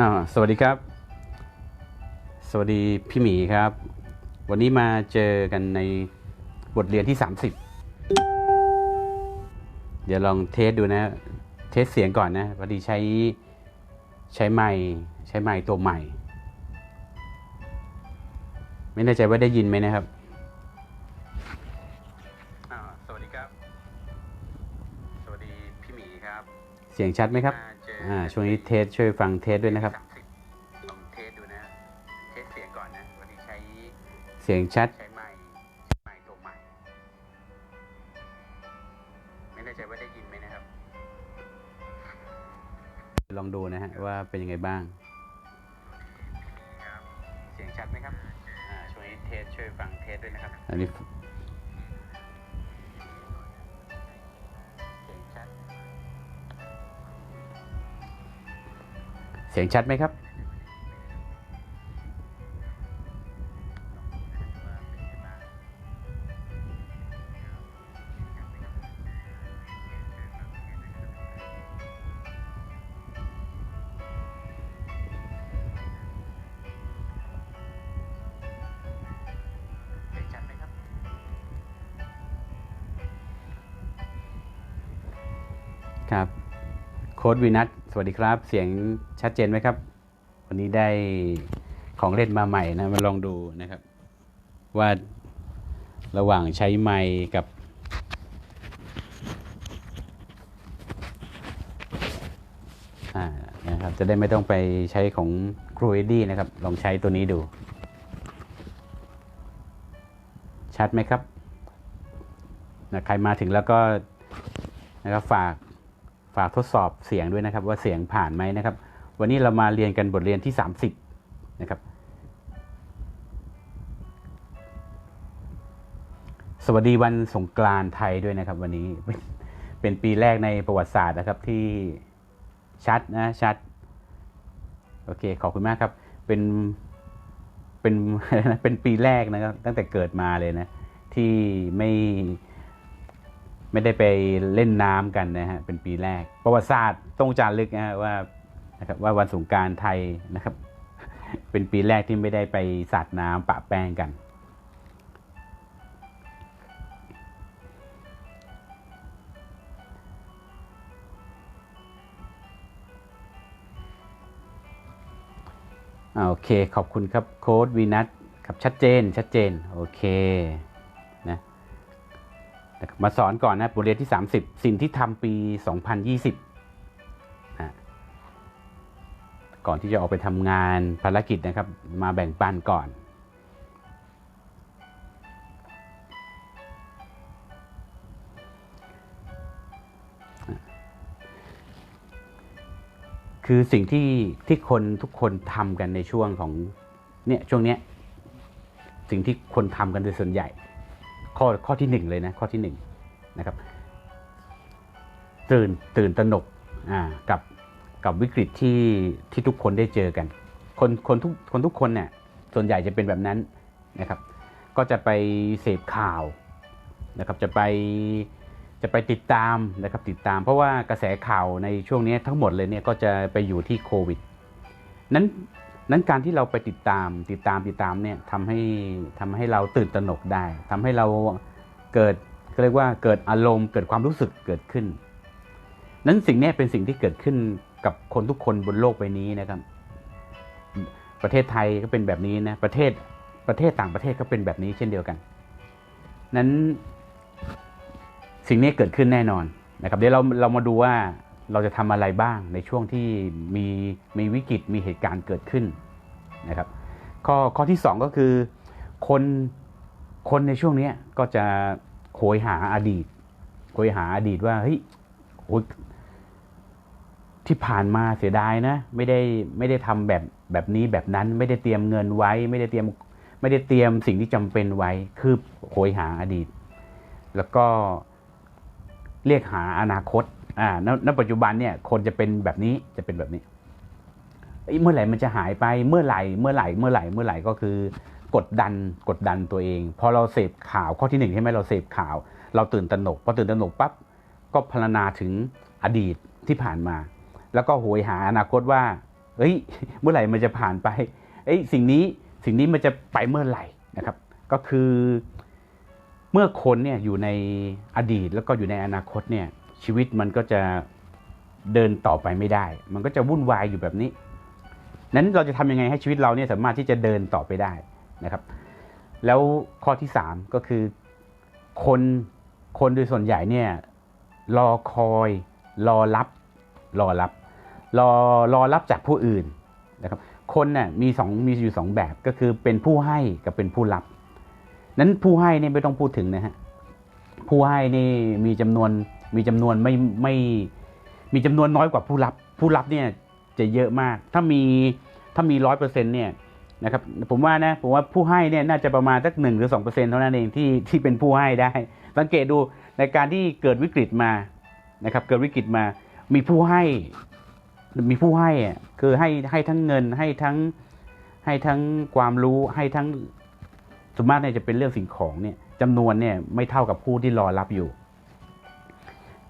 อ่าสวัสดีครับ สวัสดีพี่หมีครับ วันนี้มาเจอกันในบทเรียนที่ 30 เดี๋ยวลองเทสดูนะ เทสเสียงก่อนนะพอดีใช้ใช้ไม้ใช้ไม้ตัวใหม่ ไม่แน่ใจว่าได้ยินไหมนะครับอ่าสวัสดีครับ สวัสดีพี่หมีครับ เสียงชัดไหมครับ อ่าช่วงนี้เทสช่วยฟังเทสด้วยนะครับ ลองเทสดูนะเทสเสียงก่อนนะวันนี้ใช้เสียงชัด ใช้ไมค์ใช้ไมค์ตัวใหม่ ไม่แน่ใจว่าได้ยินไหมนะครับ ลองดูนะฮะว่าเป็นยังไงบ้างเสียงชัดไหมครับอ่าช่วงนี้เทสช่วยฟังเทสด้วยนะครับ อันนี้ สียงชัดไหมครับเสียงชัดไหมครับ ครับ โค้ดวีนัทสวัสดีครับ เสียงชัดเจนไหมครับ วันนี้ได้ของเล่นมาใหม่นะ มาลองดูนะครับ ว่าระหว่างใช้ไมค์กับ อ่านะครับ จะได้ไม่ต้องไปใช้ของครูเอดี้นะครับ ลองใช้ตัวนี้ดู ชัดไหมครับนะใครมาถึงแล้วก็นะครับฝาก ฝากทดสอบเสียงด้วยนะครับ ว่าเสียงผ่านไหมนะครับ วันนี้เรามาเรียนกันบทเรียนที่ 30 นะครับ สวัสดีวันสงกรานต์ไทยด้วยนะครับ วันนี้เป็นเป็นปีแรกในประวัติศาสตร์นะครับที่ชัดนะชัด โอเค ขอบคุณมากครับ เป็นเป็นเป็นปีแรกนะครับ ตั้งแต่เกิดมาเลยนะ ที่ไม่ ไม่ได้ไปเล่นน้ำกันนะฮะเป็นปีแรก ประวัติศาสตร์ต้องจารึกนะฮะว่านะครับว่าวันสงการไทยนะครับ เป็นปีแรกที่ไม่ได้ไปสาดน้ำปะแป้งกัน โอเคขอบคุณครับโค้ดวีนัทครับชัดเจนชัดเจน โอเค มาสอนก่อนนะบทเรียนที่ 30 สิ่งที่ทำปี 2020นะก่อนที่จะออกไปทำงานภารกิจนะครับ มาแบ่งปันก่อน คือสิ่งที่ที่คนทุกคนทำกันในช่วงของเนี่ยช่วงเนี้ยสิ่งที่คนทำกันโดยส่วนใหญ่ ข้อข้อที่หนึ่งเลยนะข้อที่หนึ่งนะครับตื่นตื่นตระหนกอ่ากับกับวิกฤตที่ที่ทุกคนได้เจอกัน คนคนทุกคนทุกคนเนี่ยส่วนใหญ่จะเป็นแบบนั้นนะครับ ก็จะไปเสพข่าวนะครับจะไปจะไปติดตามนะครับติดตาม เพราะว่ากระแสข่าวในช่วงนี้ทั้งหมดเลยเนี่ยก็จะไปอยู่ที่โควิดนั้น นั้นการที่เราไปติดตามติดตามติดตามเนี่ยทำให้ทำให้เราตื่นตระหนกได้ทำให้เราเกิดเรียกว่าเกิดอารมณ์เกิดความรู้สึกเกิดขึ้น นั้นสิ่งนี้เป็นสิ่งที่เกิดขึ้นกับคนทุกคนบนโลกใบนี้นะครับ ประเทศไทยก็เป็นแบบนี้นะประเทศประเทศต่างประเทศก็เป็นแบบนี้เช่นเดียวกัน นั้นสิ่งนี้เกิดขึ้นแน่นอนนะครับ เดี๋ยวเราเรามาดูว่า เราจะทำอะไรบ้างในช่วงที่มีมีวิกฤตมีเหตุการณ์เกิดขึ้นนะครับข้อข้อที่สองก็คือคนคนในช่วงนี้ก็จะโหยหาอดีตโหยหาอดีตว่าเฮ้ยโอ้ยที่ผ่านมาเสียดายนะ ไม่ได้ไม่ได้ทำแบบแบบนี้แบบนั้นไม่ได้เตรียมเงินไว้ ไม่ได้เตรียมไม่ได้เตรียมสิ่งที่จำเป็นไว้ คือโหยหาอดีต แล้วก็เรียกหาอนาคต อ่าณปัจจุบันเนี่ยคนจะเป็นแบบนี้จะเป็นแบบนี้เอ้ยเมื่อไหร่มันจะหายไปเมื่อไหร่เมื่อไหร่เมื่อไหร่เมื่อไหร่ก็คือกดดันกดดันตัวเอง พอเราเสพข่าวข้อที่หนึ่งใช่ไหมเราเสพข่าว เราตื่นตระหนกพอตื่นตระหนกปั๊บก็พรรณนาถึงอดีตที่ผ่านมา แล้วก็โหยหาอนาคตว่าเอ้ยเมื่อไหร่มันจะผ่านไปเอ้ยสิ่งนี้สิ่งนี้มันจะไปเมื่อไหร่นะครับ ก็คือเมื่อคนเนี่ยอยู่ในอดีตแล้วก็อยู่ในอนาคตเนี่ย ชีวิตมันก็จะเดินต่อไปไม่ได้ มันก็จะวุ่นวายอยู่แบบนี้นั้นเราจะทำยังไงให้ชีวิตเราเนี่ยสามารถที่จะเดินต่อไปได้นะครับ แล้วข้อที่สามก็คือคนคนโดยส่วนใหญ่เนี่ยรอคอยรอรับรอรับรอรอรับจากผู้อื่นนะครับคนน่ะมีสองมีอยู่สองแบบก็คือเป็นผู้ให้กับเป็นผู้รับ นั้นผู้ให้เนี่ยไม่ต้องพูดถึงนะฮะผู้ให้นี่มีจำนวน มีจำนวนไม่ไม่มีจำนวนน้อยกว่าผู้รับ ผู้รับเนี่ยจะเยอะมาก ถ้ามีถ้ามีร้อยเปอร์เซ็นต์เนี่ยนะครับผมว่านะผมว่าผู้ให้เนี่ยน่าจะประมาณสักหนึ่งหรือสองเปอร์เซ็นต์เท่านั้นเองที่ที่เป็นผู้ให้ได้ สังเกตดูในการที่เกิดวิกฤตมานะครับ เกิดวิกฤตมา มีผู้ให้ มีผู้ให้อะคือให้ให้ทั้งเงินให้ทั้งให้ทั้งความรู้ให้ทั้งส่วนมากเนี่ยจะเป็นเรื่องสิ่งของเนี่ยจำนวนเนี่ยไม่เท่ากับผู้ที่รอรับอยู่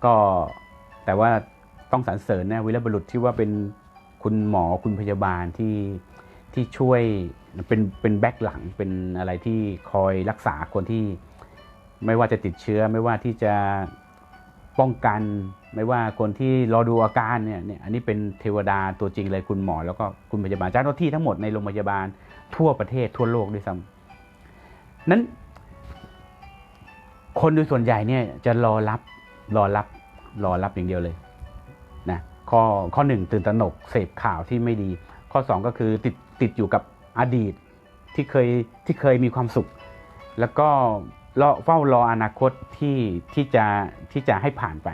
ก็แต่ว่าต้องสรรเสริญนะวิรบุรุษที่ว่าเป็นคุณหมอคุณพยาบาลที่ที่ช่วยเป็นเป็นแบ็คหลังเป็นอะไรที่คอยรักษาคนที่ไม่ว่าจะติดเชื้อ ไม่ว่าที่จะป้องกัน ไม่ว่าคนที่รอดูอาการเนี่ยเนี่ยอันนี้เป็นเทวดาตัวจริงเลยคุณหมอ แล้วก็คุณพยาบาลเจ้าหน้าที่ทั้งหมดในโรงพยาบาลทั่วประเทศทั่วโลกด้วยซ้ำนั้น คนโดยส่วนใหญ่เนี่ยจะรอรับ รอรับรอรับอย่างเดียวเลยนะข้อข้อหนึ่งตื่นตระหนกเสพข่าวที่ไม่ดี ข้อสองก็คือติดติดอยู่กับอดีตที่เคยที่เคยมีความสุข แล้วก็รอเฝ้ารออนาคตที่ที่จะที่จะให้ผ่านไป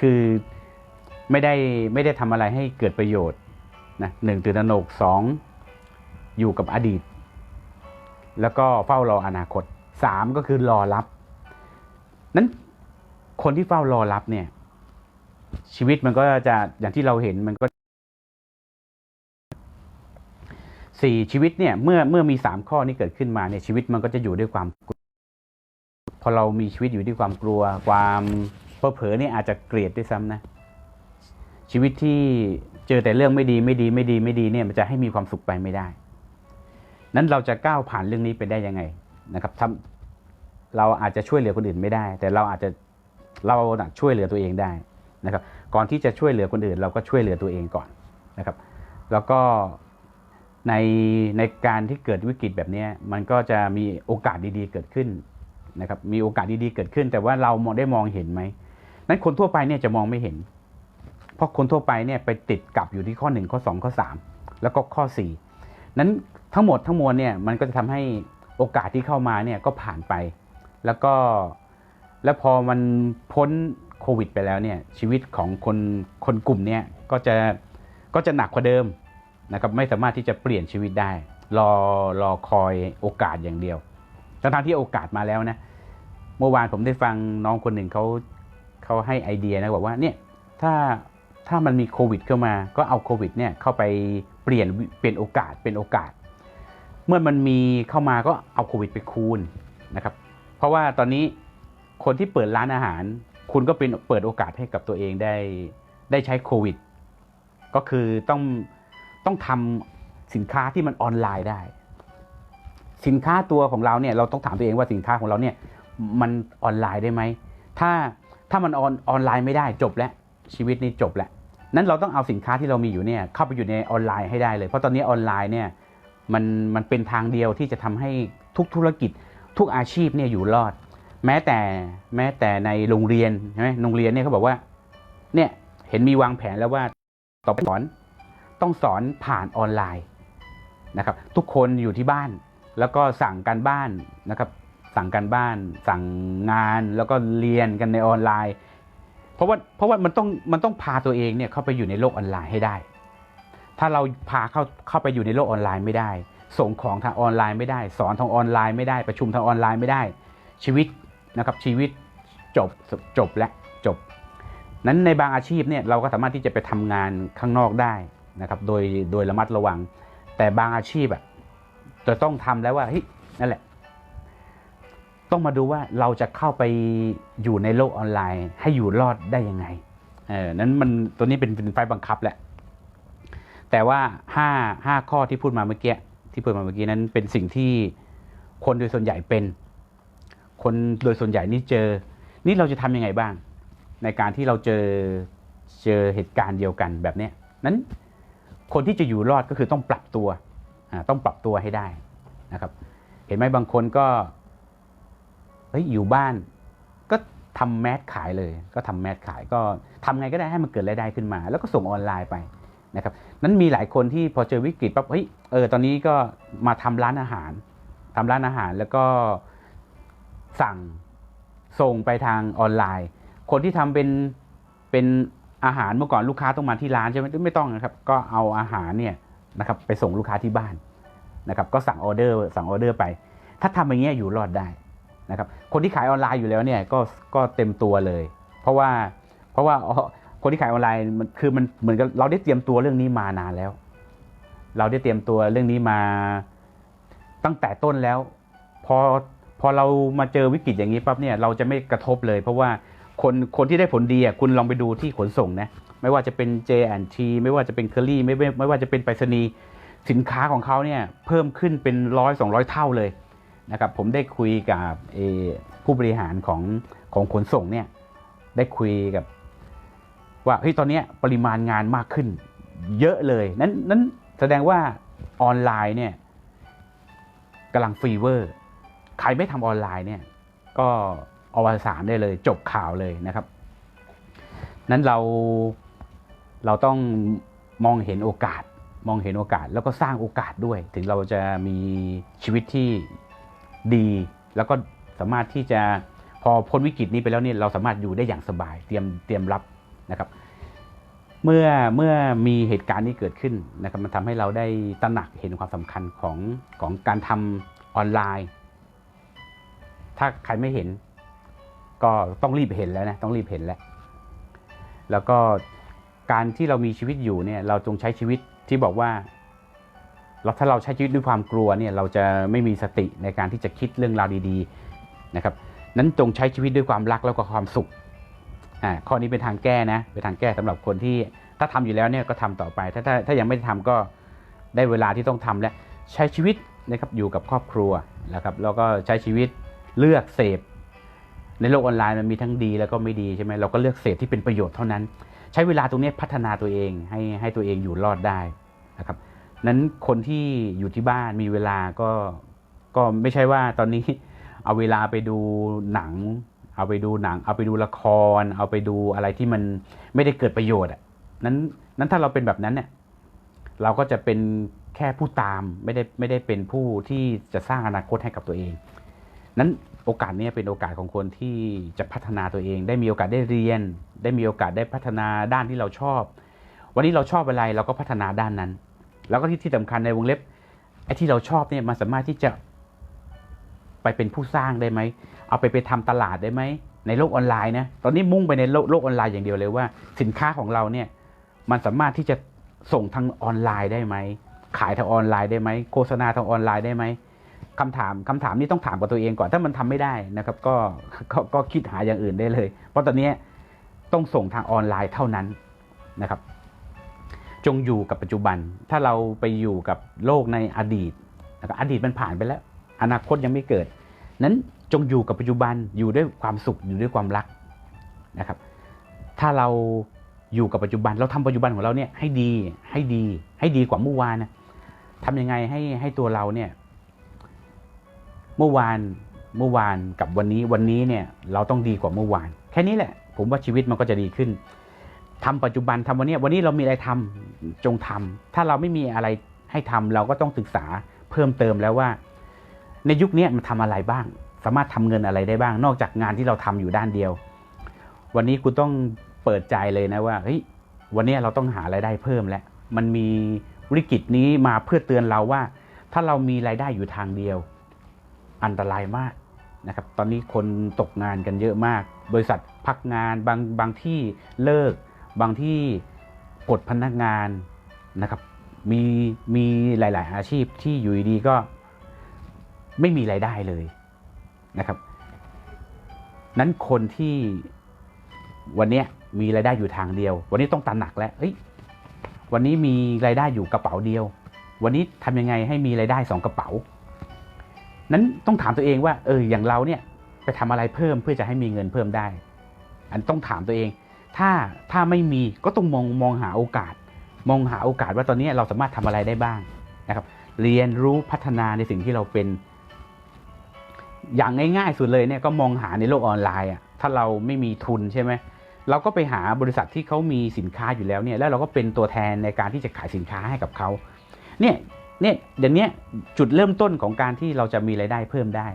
คือไม่ได้ไม่ได้ทำอะไรให้เกิดประโยชน์นะหนึ่งตื่นตระหนกสองอยู่กับอดีต แล้วก็เฝ้ารออนาคตสามก็คือรอรับนั้น คนที่เฝ้ารอรับเนี่ย ชีวิตมันก็จะอย่างที่เราเห็นมันก็สี่ชีวิตเนี่ยเมื่อเมื่อมีสามข้อนี้เกิดขึ้นมาเนี่ยชีวิตมันก็จะอยู่ด้วยความกลัวพอเรามีชีวิตอยู่ด้วยความกลัว ความเผลอเนี่ยอาจจะเกลียดด้วยซ้ำนะ ชีวิตที่เจอแต่เรื่องไม่ดีไม่ดีไม่ดีไม่ดีเนี่ยมันจะให้มีความสุขไปไม่ได้ นั้นเราจะก้าวผ่านเรื่องนี้ไปได้ยังไงนะครับทำเราอาจจะช่วยเหลือคนอื่นไม่ได้ แต่เราอาจจะ เราน่ะช่วยเหลือตัวเองได้นะครับ ก่อนที่จะช่วยเหลือคนอื่น เราก็ช่วยเหลือตัวเองก่อนนะครับ แล้วก็ในในการที่เกิดวิกฤตแบบนี้มันก็จะมีโอกาสดีๆ เกิดขึ้นนะครับ มีโอกาสดีๆเกิดขึ้น แต่ว่าเราได้มองเห็นไหมนั้นคนทั่วไปเนี่ยจะมองไม่เห็น เพราะคนทั่วไปเนี่ยไปติดกับอยู่ที่ข้อ 1 ข้อ 2 ข้อ 3 แล้วก็ข้อ 4 นั้นทั้งหมดทั้งมวลเนี่ยมันก็จะทำให้โอกาสที่เข้ามาเนี่ยก็ผ่านไป แล้วก็ แล้วพอมันพ้นโควิด ไปแล้วเนี่ยชีวิตของคนคนกลุ่มนี้ก็จะก็จะหนักกว่าเดิมนะครับไม่สามารถที่จะเปลี่ยนชีวิตได้ รอรอคอยโอกาสอย่างเดียวทั้งที่โอกาสมาแล้วนะเมื่อวานผมได้ฟังน้องคนหนึ่งเขาเขาให้ไอเดียนะบอกว่าเนี่ยถ้าถ้ามันมีโควิดเข้ามา ก็เอาโควิดเนี่ยเข้าไปเปลี่ยนเปลี่ยนโอกาสเป็นโอกาส เมื่อมันมีเข้ามาก็เอาโควิดไปคูณนะครับ เพราะว่าตอนนี้ คนที่เปิดร้านอาหาร คุณก็เป็นเปิดโอกาสให้กับตัวเองได้ได้ใช้โควิด ก็คือต้องต้องทำสินค้าที่มันออนไลน์ได้ สินค้าตัวของเราเนี่ยเราต้องถามตัวเองว่าสินค้าของเราเนี่ยมันออนไลน์ได้ไหมถ้าถ้ามันออนออนไลน์ไม่ได้จบแล้วชีวิตนี้จบแล้วนั้นเราต้องเอาสินค้าที่เรามีอยู่เนี่ยเข้าไปอยู่ในออนไลน์ให้ได้เลย เพราะตอนนี้ออนไลน์เนี่ยมันมันเป็นทางเดียวที่จะทำให้ทุกธุรกิจทุกอาชีพเนี่ยอยู่รอด แม้แต่แม้แต่ในโรงเรียนใช่ไหมโรงเรียนเนี่ยเขาบอกว่า เนี่ยเห็นมีวางแผนแล้วว่าต่อไปสอนต้องสอนผ่านออนไลน์นะครับ ทุกคนอยู่ที่บ้าน แล้วก็สั่งการบ้านนะครับ สั่งการบ้าน สั่งงานแล้วก็เรียนกันในออนไลน์ เพราะว่าเพราะว่ามันต้องมันต้องพาตัวเองเนี่ยเข้าไปอยู่ในโลกออนไลน์ให้ได้ ถ้าเราพาเข้าเข้าไปอยู่ในโลกออนไลน์ไม่ได้ ส่งของทางออนไลน์ไม่ได้ สอนทางออนไลน์ไม่ได้ประชุมทางออนไลน์ไม่ได้ ชีวิต นะครับชีวิตจบจบและจบ นั้นในบางอาชีพเนี่ยเราก็สามารถที่จะไปทำงานข้างนอกได้นะครับโดยโดยระมัดระวัง แต่บางอาชีพอะจะต้องทำแล้วว่าเฮ้ยนั่นแหละ ต้องมาดูว่าเราจะเข้าไปอยู่ในโลกออนไลน์ ให้อยู่รอดได้ยังไงเออนั้นมันตัวนี้เป็นเป็นไฟบังคับแหละแต่ว่าห้าห้าข้อที่พูดมาเมื่อกี้ที่พูดมาเมื่อกี้นั้นเป็นสิ่งที่คนโดยส่วนใหญ่เป็น คนโดยส่วนใหญ่นี่เจอ นี่เราจะทำยังไงบ้าง ในการที่เราเจอเจอเหตุการณ์เดียวกันแบบเนี้ยนั้นคนที่จะอยู่รอดก็คือต้องปรับตัวต้องปรับตัวให้ได้นะครับ เห็นไหมบางคนก็เฮ้ยอยู่บ้าน ก็ทำแมสขายเลย ก็ทำแมสขายก็ทำไงก็ได้ให้มันเกิดรายได้ขึ้นมา แล้วก็ส่งออนไลน์ไปนะครับ นั้นมีหลายคนที่พอเจอวิกฤตปั๊บเฮ้ยเออตอนนี้ก็มาทำร้านอาหารทำร้านอาหารแล้วก็ สั่งส่งไปทางออนไลน์ คนที่ทำเป็นเป็นอาหารเมื่อก่อนลูกค้าต้องมาที่ร้านใช่ไหมไม่ต้องนะครับ ก็เอาอาหารเนี่ยนะครับไปส่งลูกค้าที่บ้านนะครับก็สั่งออเดอร์สั่งออเดอร์ไป ถ้าทำอย่างเงี้ยอยู่รอดได้นะครับคนที่ขายออนไลน์อยู่แล้วเนี่ยก็ก็เต็มตัวเลย เพราะว่าเพราะว่าคนที่ขายออนไลน์มันคือมันเหมือนกับเราได้เตรียมตัวเรื่องนี้มานานแล้ว เราได้เตรียมตัวเรื่องนี้มาตั้งแต่ต้นแล้ว พอ พอเรามาเจอวิกฤตอย่างนี้ปั๊บเนี่ยเราจะไม่กระทบเลย เพราะว่าคนคนที่ได้ผลดีอะคุณลองไปดูที่ขนส่งนะไม่ว่าจะเป็น J&T ไม่ว่าจะเป็นเคอรี่ไม่ไม่ว่าจะเป็นไปรษณีย์สินค้าของเขาเนี่ยเพิ่มขึ้นเป็นร้อยสองร้อยเท่าเลยนะครับผมได้คุยกับผู้บริหารของของขนส่งเนี่ยได้คุยกับ ว่าเฮ้ยตอนนี้ปริมาณงานมากขึ้น เยอะเลยนั้นนั้นแสดงว่าออนไลน์เนี่ยกำลังฟีเวอร์ ใครไม่ทำออนไลน์เนี่ยก็อวสานได้เลยจบข่าวเลยนะครับ นั้นเราเราต้องมองเห็นโอกาสมองเห็นโอกาสแล้วก็สร้างโอกาสด้วย ถึงเราจะมีชีวิตที่ดี แล้วก็สามารถที่จะพอพ้นวิกฤตนี้ไปแล้วเนี่ยเราสามารถอยู่ได้อย่างสบายเตรียมเตรียมรับนะครับ เมื่อเมื่อมีเหตุการณ์นี้เกิดขึ้นนะครับมันทำให้เราได้ตระหนักเห็นความสำคัญของของการทำออนไลน์ ถ้าใครไม่เห็น ก็ต้องรีบเห็นแล้วนะต้องรีบเห็นแล้ว แล้วก็การที่เรามีชีวิตอยู่เนี่ยเราจงใช้ชีวิตที่บอกว่าเราถ้าเราใช้ชีวิตด้วยความกลัวเนี่ยเราจะไม่มีสติในการที่จะคิดเรื่องราวดีๆนะครับ นั้นจงใช้ชีวิตด้วยความรักแล้วก็ความสุขอ่าข้อนี้เป็นทางแก้นะเป็นทางแก้สำหรับคนที่ถ้าทำอยู่แล้วเนี่ยก็ทำต่อไป ถ้าถ้าถ้ายังไม่ได้ทำก็ได้เวลาที่ต้องทำแล้วใช้ชีวิตนะครับอยู่กับครอบครัวนะครับแล้วก็ใช้ชีวิต เลือกเสพ ในโลกออนไลน์มันมีทั้งดีแล้วก็ไม่ดีใช่ไหมเราก็เลือกเสพที่เป็นประโยชน์เท่านั้น ใช้เวลาตรงนี้พัฒนาตัวเองให้ให้ตัวเองอยู่รอดได้นะครับนั้นคนที่อยู่ที่บ้านมีเวลาก็ก็ไม่ใช่ว่าตอนนี้เอาเวลาไปดูหนัง เอาไปดูหนัง เอาไปดูละคร เอาไปดูอะไรที่มันไม่ได้เกิดประโยชน์อะนั้นนั้นถ้าเราเป็นแบบนั้นเนี่ยเราก็จะเป็นแค่ผู้ตามไม่ได้ไม่ได้เป็นผู้ที่จะสร้างอนาคตให้กับตัวเอง นั้นโอกาสนี้เป็นโอกาสของคนที่จะพัฒนาตัวเอง ได้มีโอกาสได้เรียน ได้มีโอกาสได้พัฒนาด้านที่เราชอบ วันนี้เราชอบอะไรเราก็พัฒนาด้านนั้น แล้วก็ที่ที่สำคัญในวงเล็บไอ้ที่เราชอบเนี่ยมันสามารถที่จะไปเป็นผู้สร้างได้ไหม เอาไปไปทำตลาดได้ไหม ในโลกออนไลน์นะ ตอนนี้มุ่งไปในโลกโลกออนไลน์อย่างเดียวเลยว่า สินค้าของเราเนี่ยมันสามารถที่จะส่งทางออนไลน์ได้ไหม ขายทางออนไลน์ได้ไหม โฆษณาทางออนไลน์ได้ไหม คำถามคำถามนี้ต้องถามกับตัวเองก่อนถ้ามันทำไม่ได้นะครับ ก็ก็ก็คิดหาอย่างอื่นได้เลย เพราะตอนนี้ต้องส่งทางออนไลน์เท่านั้นนะครับ จงอยู่กับปัจจุบัน ถ้าเราไปอยู่กับโลกในอดีตอดีตมันผ่านไปแล้ว อนาคตยังไม่เกิด นั้นจงอยู่กับปัจจุบันอยู่ด้วยความสุขอยู่ด้วยความรักนะครับ ถ้าเราอยู่กับปัจจุบัน เราทำปัจจุบันของเราเนี่ยให้ดีให้ดีให้ดีกว่าเมื่อวานนะทำยังไงให้ให้ตัวเราเนี่ย เมื่อวานเมื่อวานกับวันนี้วันนี้เนี่ยเราต้องดีกว่าเมื่อวาน แค่นี้แหละ ผมว่าชีวิตมันก็จะดีขึ้นทำปัจจุบันทำวันนี้วันนี้เรามีอะไรทำจงทำถ้าเราไม่มีอะไรให้ทำเราก็ต้องศึกษาเพิ่มเติมแล้วว่า ในยุคนี้มันทำอะไรบ้าง สามารถทำเงินอะไรได้บ้าง นอกจากงานที่เราทำอยู่ด้านเดียว วันนี้คุณต้องเปิดใจเลยนะว่าเฮ้ยวันนี้เราต้องหารายได้เพิ่มแล้วมันมีวิกฤตนี้มาเพื่อเตือนเราว่า ถ้าเรามีรายได้อยู่ทางเดียว อันตรายมากนะครับ ตอนนี้คนตกงานกันเยอะมาก บริษัทพักงานบางบางที่เลิก บางที่ปลดพนักงานนะครับ มีมีหลาย ๆ อาชีพที่อยู่ดีก็ไม่มีรายได้เลยนะครับ นั้นคนที่วันนี้มีรายได้อยู่ทางเดียว วันนี้ต้องตระหนักแล้วเฮ้ยวันนี้มีรายได้อยู่กระเป๋าเดียว วันนี้ทำยังไงให้มีรายได้สองกระเป๋า นั้นต้องถามตัวเองว่าเอออย่างเราเนี่ยไปทำอะไรเพิ่มเพื่อจะให้มีเงินเพิ่มได้ อันต้องถามตัวเอง ถ้าถ้าไม่มีก็ต้องมองมองหาโอกาส มองหาโอกาสว่าตอนนี้เราสามารถทำอะไรได้บ้างนะครับ เรียนรู้พัฒนาในสิ่งที่เราเป็น อย่างง่ายๆสุดเลยเนี่ยก็มองหาในโลกออนไลน์อะถ้าเราไม่มีทุนใช่ไหมเราก็ไปหาบริษัทที่เขามีสินค้าอยู่แล้วเนี่ยแล้วเราก็เป็นตัวแทนในการที่จะขายสินค้าให้กับเขาเนี่ย เนี่ยเดี๋ยวนี้จุดเริ่มต้นของการที่เราจะมีรายได้เพิ่มได้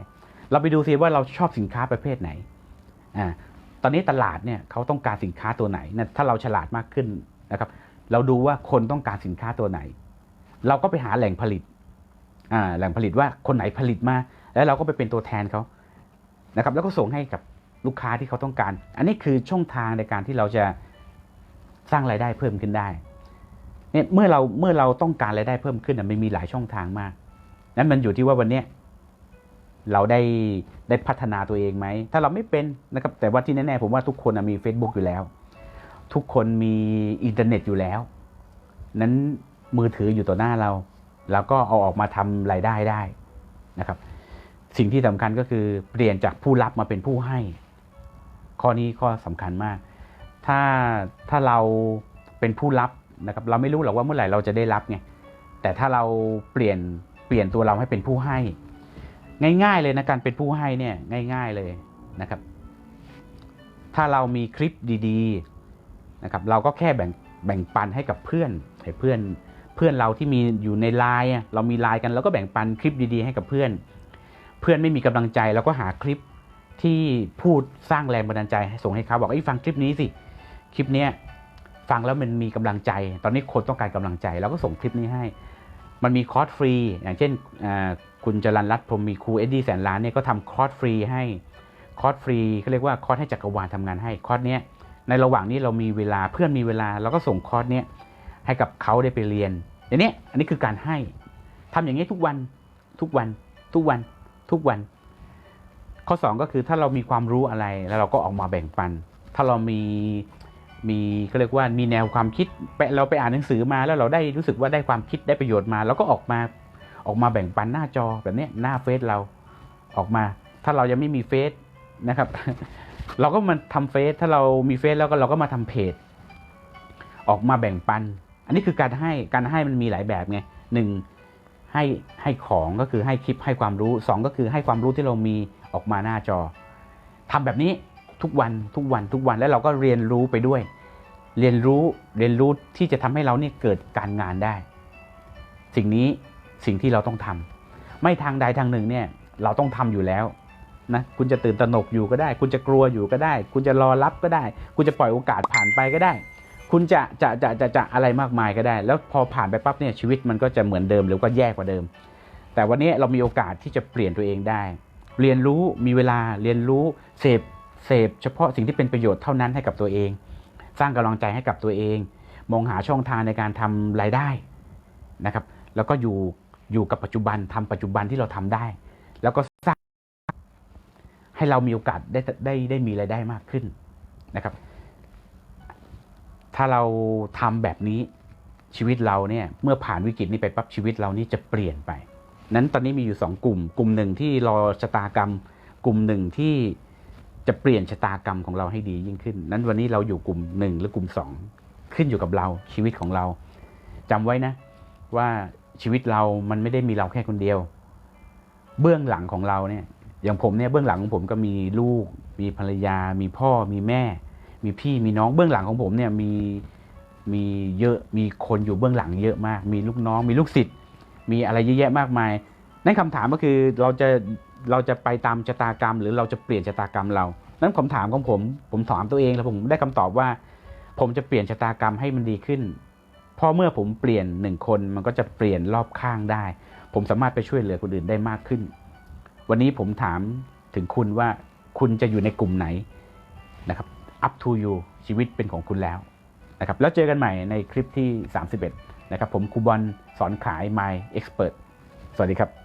เราไปดูซิว่าเราชอบสินค้าประเภทไหนอ่าตอนนี้ตลาดเนี่ยเขาต้องการสินค้าตัวไหนนะถ้าเราฉลาดมากขึ้นนะครับ เราดูว่าคนต้องการสินค้าตัวไหน เราก็ไปหาแหล่งผลิตอ่าแหล่งผลิตว่าคนไหนผลิตมา แล้วเราก็ไปเป็นตัวแทนเขานะครับ แล้วก็ส่งให้กับลูกค้าที่เขาต้องการ อันนี้คือช่องทางในการที่เราจะสร้างรายได้เพิ่มขึ้นได้ เนี่ยเมื่อเราเมื่อเราต้องการรายได้เพิ่มขึ้นมันมีหลายช่องทางมาก นั้นมันอยู่ที่ว่าวันนี้เราได้ได้พัฒนาตัวเองไหม ถ้าเราไม่เป็นนะครับ แต่ว่าที่แน่ๆผมว่าทุกคนมี Facebook อยู่แล้ว ทุกคนมีอินเทอร์เน็ตอยู่แล้ว นั้นมือถืออยู่ต่อหน้าเรา แล้วก็เอาออกมาทำรายได้ได้นะครับ สิ่งที่สำคัญก็คือเปลี่ยนจากผู้รับมาเป็นผู้ให้ ข้อนี้ข้อสำคัญมาก ถ้าถ้าเราเป็นผู้รับ นะครับเราไม่รู้หรอกว่าเมื่อไหร่เราจะได้รับไงแต่ถ้าเราเปลี่ยนเปลี่ยนตัวเราให้เป็นผู้ให้ ง่าย ๆเลยนะการเป็นผู้ให้เนี่ยง่าย ๆเลยนะครับ ถ้าเรามีคลิปดีๆนะครับเราก็แค่แบ่งแบ่งปันให้กับเพื่อนให้เพื่อนเพื่อนเราที่มีอยู่ในไลน์อะเรามีไลน์กันเราก็แบ่งปันคลิปดีๆ ให้กับเพื่อน เพื่อนไม่มีกำลังใจเราก็หาคลิปที่พูดสร้างแรงบันดาลใจส่งให้เขาบอกไอ้ฟังคลิปนี้สิคลิปเนี้ย ฟังแล้วมันมีกำลังใจ ตอนนี้คนต้องการกำลังใจเราก็ส่งคลิปนี้ให้ มันมีคอร์สฟรี อย่างเช่นคุณจรันรัตนพรมมีครูเอ็ดดี้แสนล้านเนี่ยก็ทำคอร์สฟรีให้คอร์สฟรีเขาเรียกว่าคอร์สให้จักรวาลทำงานให้คอร์สเนี้ยในระหว่างนี้เรามีเวลาเพื่อนมีเวลาเราก็ส่งคอร์สเนี้ยให้กับเขาได้ไปเรียนอย่างนี้อันนี้คือการให้ทำอย่างนี้ทุกวันทุกวันทุกวันทุกวัน ข้อ 2 ก็คือถ้าเรามีความรู้อะไรแล้วเราก็ออกมาแบ่งปัน ถ้าเรามี มีก็เรียกว่ามีแนวความคิดเราไปอ่านหนังสือมาแล้วเราได้รู้สึกว่าได้ความคิดได้ประโยชน์มาเราก็ออกมาออกมาแบ่งปันหน้าจอแบบนี้หน้าเฟซเราออกมา ถ้าเรายังไม่มีเฟซนะครับ เราก็มาทำเฟซถ้าเรามีเฟซแล้วก็เราก็มาทำเพจ ออกมาแบ่งปัน อันนี้คือการให้การให้มันมีหลายแบบไงหนึ่งให้ให้ของก็คือให้คลิปให้ความรู้สองก็คือให้ความรู้ที่เรามีออกมาหน้าจอทำแบบนี้ ทุกวันทุกวันทุกวันแล้วเราก็เรียนรู้ไปด้วย เรียนรู้เรียนรู้ที่จะทำให้เราเนี่ยเกิดการงานได้ สิ่งนี้สิ่งที่เราต้องทำไม่ทางใดทางหนึ่งเนี่ยเราต้องทำอยู่แล้วนะคุณจะตื่นตระหนกอยู่ก็ได้ คุณจะกลัวอยู่ก็ได้ คุณจะรอรับก็ได้ คุณจะปล่อยโอกาสผ่านไปก็ได้ คุณจะจะจะจะจะอะไรมากมายก็ได้ แล้วพอผ่านไปปั๊บเนี่ยชีวิตมันก็จะเหมือนเดิมหรือว่าแย่กว่าเดิม แต่วันนี้เรามีโอกาสที่จะเปลี่ยนตัวเองได้ เรียนรู้มีเวลาเรียนรู้เสพ เสพเฉพาะสิ่งที่เป็นประโยชน์เท่านั้นให้กับตัวเอง สร้างกำลังใจให้กับตัวเอง มองหาช่องทางในการทำรายได้นะครับ แล้วก็อยู่อยู่กับปัจจุบันทำปัจจุบันที่เราทำได้ แล้วก็สร้างให้เรามีโอกาสได้ได้ได้มีรายได้มากขึ้นนะครับ ถ้าเราทำแบบนี้ชีวิตเราเนี่ยเมื่อผ่านวิกฤตนี้ไปปั๊บชีวิตเรานี่จะเปลี่ยนไป นั้นตอนนี้มีอยู่สองกลุ่ม กลุ่มหนึ่งที่รอชะตากรรม กลุ่มหนึ่งที่ จะเปลี่ยนชะตากรรมของเราให้ดียิ่งขึ้น นั้นวันนี้เราอยู่กลุ่มหนึ่งหรือกลุ่มสองขึ้นอยู่กับเราชีวิตของเราจำไว้นะ ว่าชีวิตเรามันไม่ได้มีเราแค่คนเดียว เบื้องหลังของเราเนี่ย อย่างผมเนี่ยเบื้องหลังของผมก็มีลูก มีภรรยา มีพ่อ มีแม่ มีพี่มีน้องเบื้องหลังของผมเนี่ยมีมีเยอะมีคนอยู่เบื้องหลังเยอะมาก มีลูกน้อง มีลูกศิษย์มีอะไรเยอะแยะมากมายนั่นคำถามก็คือเราจะ เราจะไปตามชะตากรรม หรือเราจะเปลี่ยนชะตากรรมเรา นั้นคำถามของผม ผมถามตัวเองแล้วผมได้คำตอบว่า ผมจะเปลี่ยนชะตากรรมให้มันดีขึ้นเพราะเมื่อผมเปลี่ยนหนึ่งคนมันก็จะเปลี่ยนรอบข้างได้ ผมสามารถไปช่วยเหลือคนอื่นได้มากขึ้น วันนี้ผมถามถึงคุณว่าคุณจะอยู่ในกลุ่มไหนนะครับ up to you ชีวิตเป็นของคุณแล้วนะครับ แล้วเจอกันใหม่ในคลิปที่ 31 นะครับ ผมครูบอลสอนขาย My Expert สวัสดีครับ